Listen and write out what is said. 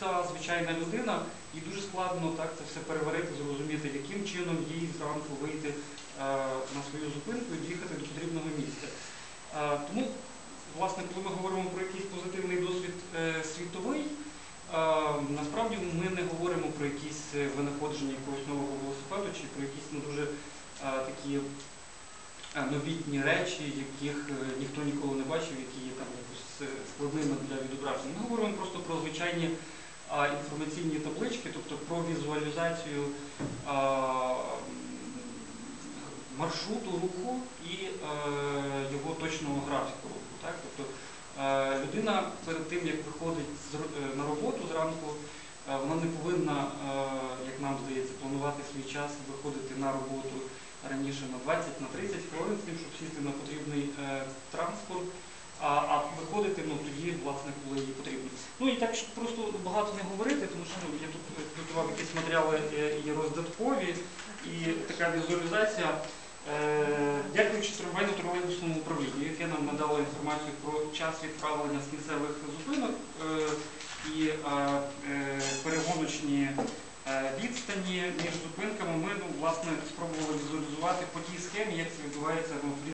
проста звичайна людина, і дуже складно так це все переварити, зрозуміти, яким чином їй зранку вийти е, на свою зупинку і доїхати до потрібного місця. Е, Тому, власне, коли ми говоримо про якийсь позитивний досвід е, світовий, е, насправді ми не говоримо про якісь е, винаходження якогось нового велосипеду чи про якісь ну, дуже е, такі е, новітні речі, яких е, ніхто ніколи не бачив, які є там якось складними для відображення. Ми говоримо просто про звичайні інформаційні таблички, тобто про візуалізацію маршруту руху і е, його точного графіку руху. Тобто е, людина перед тим, як виходить е, на роботу зранку, вона не повинна, як нам здається, планувати свій час виходити на роботу раніше на 20 на 30 хвилин, з тим, щоб сісти на потрібний транспорт. А, а виходити ну, тоді, власне, коли їй потрібно. Ну і так, щоб просто багато не говорити, тому що ну, я тут е, підготував якісь матеріали е, і роздаткові, і така візуалізація. Е, Дякуючи трамвайно тролейбусному управлінню, яке нам надало інформацію про час відправлення з місцевих зупинок е, і е, е, перегоночні е, відстані між зупинками, ми ну, власне спробували візуалізувати по тій схемі, як це відбувається ну,